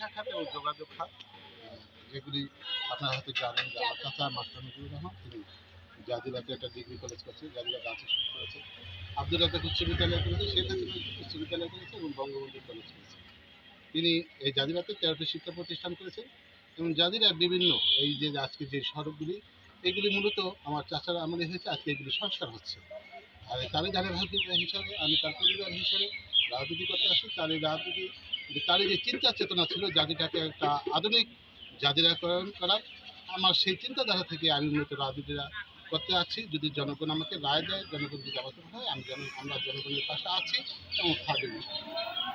শিক্ষা খাত এবং যোগাযোগ খাত যেগুলি আপনার হাতে জানেন যে আমার চাচা মাস্টার রহমান, তিনি জাজিরাতে একটা ডিগ্রি কলেজ করছে জাজিরা গাছে শুরু করেছে আব্দুল রাজাক উচ্চ বিদ্যালয় করেছে হাসিনা উচ্চ করেছে এবং বঙ্গবন্ধু কলেজ করেছে। তিনি এই জাজিরাতে তেরোটি শিক্ষা প্রতিষ্ঠান করেছেন এবং জাজিরার বিভিন্ন এই যে আজকে যে সড়কগুলি, এগুলি মূলত আমার চাচার আমলে হয়েছে, আজকে এগুলি সংস্কার হচ্ছে। আর জানে ভাই হিসাবে আমি তার পরিবার হিসাবে রাজনীতি করতে আসি তার এই রাজনীতি তার যে চিন্তা চেতনা ছিল জাতিটাকে একটা আধুনিক জাতিরাকরণ করার আমার সেই চিন্তাধারা থেকে আমি মূলত রাজনীতিটা করতে আছি। যদি জনগণ আমাকে রায় দেয় জনগণ যদি আমাকে হয় আমি জন আমরা জনগণের পাশে আছি এবং থাকবে।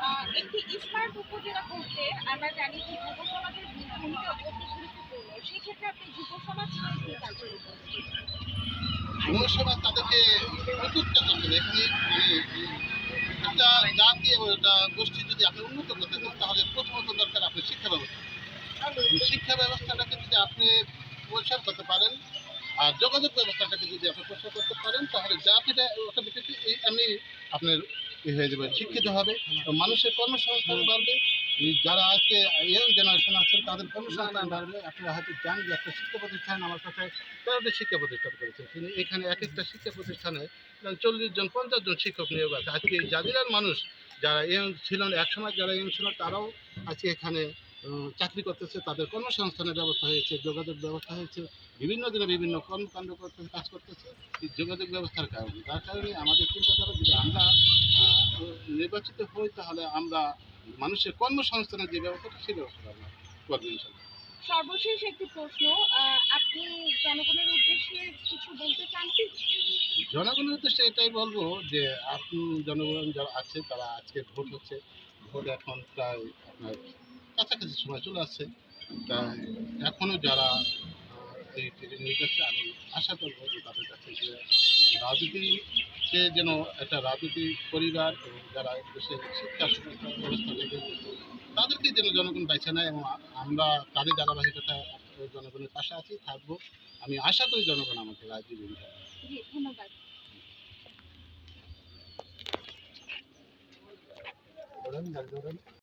আহ, একটি স্মার্ট উপজেলা করতে আমরা জানি যে যুব সমাজের ভূমিকা অতি গুরুত্বপূর্ণ সেক্ষেত্রে আপনি যুব সমাজ? যুব তাদেরকে এখানে জাতি এবং একটা গোষ্ঠী যদি আপনি উন্নত করতে চান, তাহলে প্রথমত দরকার আপনি শিক্ষা ব্যবস্থা। শিক্ষা ব্যবস্থাটাকে যদি আপনি পরিষ্কার করতে পারেন, আর যোগাযোগ ব্যবস্থাটাকে যদি আপনি পরিষ্কার করতে পারেন, তাহলে জাতিটা অটোমেটিক এমনি আপনার হয়ে যাবে, শিক্ষিত হবে মানুষের কর্মসংস্থান বাড়বে। যারা আজকে ইয়ং জেনারেশন আছেন তাদের কর্মসংস্থান বাড়বে। আপনারা হয়তো জানেন যে একটা শিক্ষা প্রতিষ্ঠান আমার কাছে তেরোটি শিক্ষা প্রতিষ্ঠান করেছেন। তিনি এখানে এক একটা শিক্ষা প্রতিষ্ঠানে চল্লিশ জন, পঞ্চাশ জন শিক্ষক নিয়োগ আছে। আজকে জাজিরার মানুষ যারা ইয়ং ছিলেন, একসময় যারা ইয়ং ছিল তারাও আজকে এখানে চাকরি করতেছে। তাদের কর্মসংস্থানের ব্যবস্থা হয়েছে, যোগাযোগ ব্যবস্থা হয়েছে। বিভিন্ন দিনে বিভিন্ন কর্মকাণ্ড করতে, কাজ করতেছে এই যোগাযোগ ব্যবস্থার কারণে। তার কারণে আমাদের চিন্তাধারা, যদি আমরা নির্বাচিত হই, তাহলে আমরা মানুষের কর্মসংস্থানের যে ব্যবস্থাটা, সেই ব্যবস্থা করব সর্বশেষ একটি প্রশ্ন আপনি জনগণের উদ্দেশ্যে কিছু বলতে চান কি? জনগণের উদ্দেশ্যে এটাই বলব যে আপনি জনগণ যারা আছে, তারা আজকে ভোট হচ্ছে। ভোট এখন প্রায় আপনার কাছাকাছি সময় চলে আসছে। তাই এখনও যারা এই টিভি নিউজ আছে আমি আশা করব যে তাদের কাছে যে রাজনীতিকে যেন একটা রাজনীতি পরিবার এবং যারা দেশের শিক্ষা ব্যবস্থা থেকে তাদেরকে যেন জনগণ বেছে নেয় এবং আমরা তাদের ধারাবাহিকতা জনগণের পাশে আছি থাকব। আমি আশা করি জনগণ আমাকে রাজনীতি ধন্যবাদ। ধরেন, ধরেন।